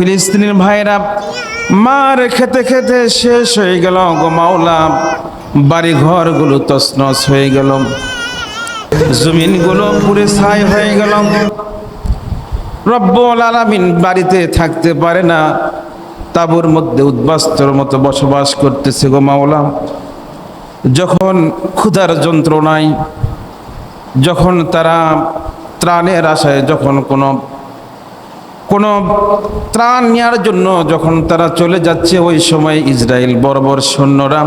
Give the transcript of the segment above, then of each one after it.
ফিলিস্তিনের ভাইরা মার খেতে খেতে শেষ হয়ে গেল গো মাওলা। বাড়ি ঘরগুলো তছনছ হয়ে গেল। জমিনগুলো পুরে ছাই হয়ে গেল। রব্বুল আলামিন বাড়িতে থাকতে পারে না। তাবুর মধ্যে উদ্বাস্তর মতো বসবাস করতেছে গো মাওলা। যখন ক্ষুধার যন্ত্রণায়, যখন তারা ত্রাণের আশায়, যখন কোনো কোনো ত্রাণ নেওয়ার জন্য যখন তারা চলে যাচ্ছে, ওই সময় ইসরায়েল বড় সৈন্যরা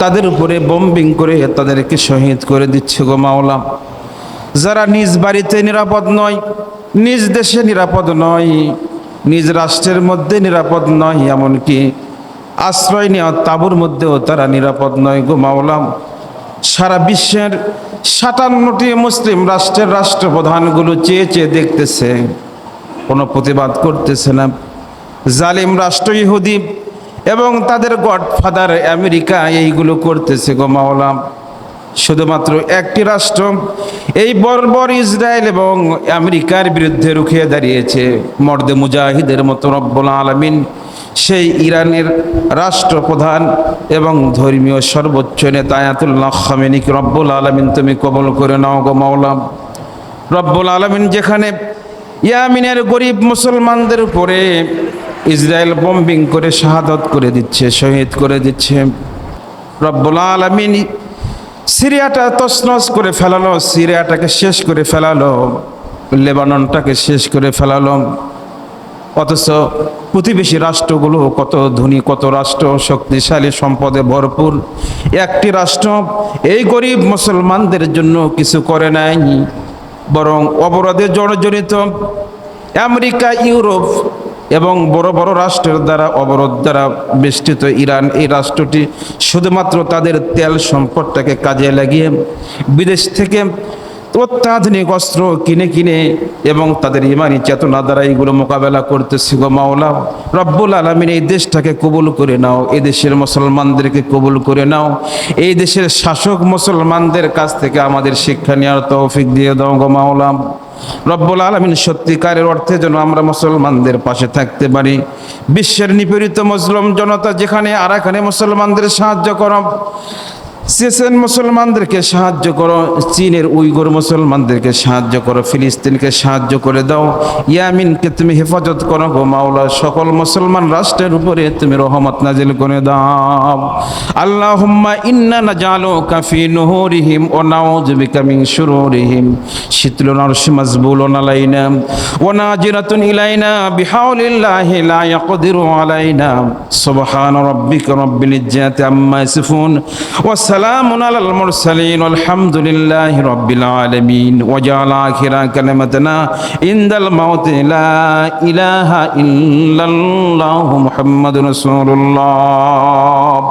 তাদের উপরে বম্বিং করে তাদেরকে শহীদ করে দিচ্ছে গো মাওলা। যারা নিজ বাড়িতে নিরাপদ নয়, নিজ দেশে নিরাপদ নয়, নিজ রাষ্ট্রের মধ্যে নিরাপদ নয়, এমনকি আশ্রয় নেওয়া তাঁবুর মধ্যেও তারা নিরাপদ নয় গো মাওলা। সারা বিশ্বের সাতান্নটি মুসলিম রাষ্ট্রের রাষ্ট্রপ্রধানগুলো চেয়ে চেয়ে দেখতেছে। কোনো প্রতিবাদ করতেছে না। জালিম রাষ্ট্র ইহুদি এবং তাদের গডফাদার আমেরিকা এইগুলো করতেছে গো মাওলা। শুধুমাত্র একটি রাষ্ট্র, এই বর্বর ইসরায়েল এবং আমেরিকার বিরুদ্ধে রুখে দাঁড়িয়েছে মর্দে মুজাহিদের মতো রব্বুল আলমিন। সেই ইরানের রাষ্ট্রপ্রধান এবং ধর্মীয় সর্বোচ্চ নেতা আয়াতুল্লাহ খামেনিক রব্বুল আলমিন তুমি কবল করে নাও গো মাওলা। রব্বুল আলমিন যেখানে ইয়ামিনের গরিব মুসলমানদের উপরে ইসরায়েল বম্বিং করে শাহাদত করে দিচ্ছে, শহীদ করে দিচ্ছে। রব্বুল আলমিন সিরিয়াটা তছনছ করে ফেলালো, সিরিয়াটাকে শেষ করে ফেলালো, লেবাননটাকে শেষ করে ফেলালো। অথচ প্রতিবেশী রাষ্ট্রগুলো কত ধনী, কত রাষ্ট্র, শক্তিশালী, সম্পদে ভরপুর। একটি রাষ্ট্র এই গরিব মুসলমানদের জন্য কিছু করে নাই। বরং অবরোধে জড়জনিত আমেরিকা, ইউরোপ এবং বড় বড় রাষ্ট্রের দ্বারা, অবরোধ দ্বারা বেষ্টিত ইরান এই রাষ্ট্রটি শুধুমাত্র তাদের তেল সম্পদটাকে কাজে লাগিয়ে বিদেশ থেকে অত্যাধুনিক অস্ত্র কিনে কিনে এবং তাদের ইমানি চেতনা দ্বারা এইগুলো মোকাবেলা করতেছি গো মাওলা রব্বুল আলমিন এই দেশটাকে কবুল করে নাও, এই দেশের মুসলমানদেরকে কবুল করে নাও, এই দেশের শাসক মুসলমানদের কাছ থেকে আমাদের শিক্ষা নেওয়ার তৌফিক দিয়ে দাও গো মাওলা রব্বুল আলমিন সত্যিকারের অর্থে যেন আমরা মুসলমানদের পাশে থাকতে পারি। বিশ্বের নিপীড়িত মুসলিম জনতা যেখানে আর মুসলমানদের সাহায্য করো। চেচেন মুসলমানদেরকে সাহায্য করো, চীনের উইগুর মুসলমানদেরকে সাহায্য করো, ফিলিস্তিনকে সাহায্য করে দাও, ইয়ামিনকে তুমি হেফাজত করো গো মাওলা, সকল মুসলমান রাষ্ট্রের উপরে তুমি রহমত নাজিল করে দাও। আল্লাহ ইন্না না জালো কাফি নহরিহিম ও নাও বিকা কামিং শুরুরিহিম। শীতলুন আরশি মাজবুলুন আলাইনা, ওয়া নাজিরাতুন ইলাইনা, বিহাউলিল্লাহি লা ইয়াকদিরু আলাইনা, সুবহান রাব্বিকা রাব্বিল ইজ্জাতি আম্মা ইয়াসিফুন, ওয়া সালামুন আলাল মুরসালিন আলহামদুলিল্লাহি রাব্বিল আলামিন, ওয়া জাআল আখিরা কালিমাতানা, ইনদাল মাউত লা ইলাহা ইল্লাল্লাহু মুহাম্মাদুর রাসূলুল্লাহ।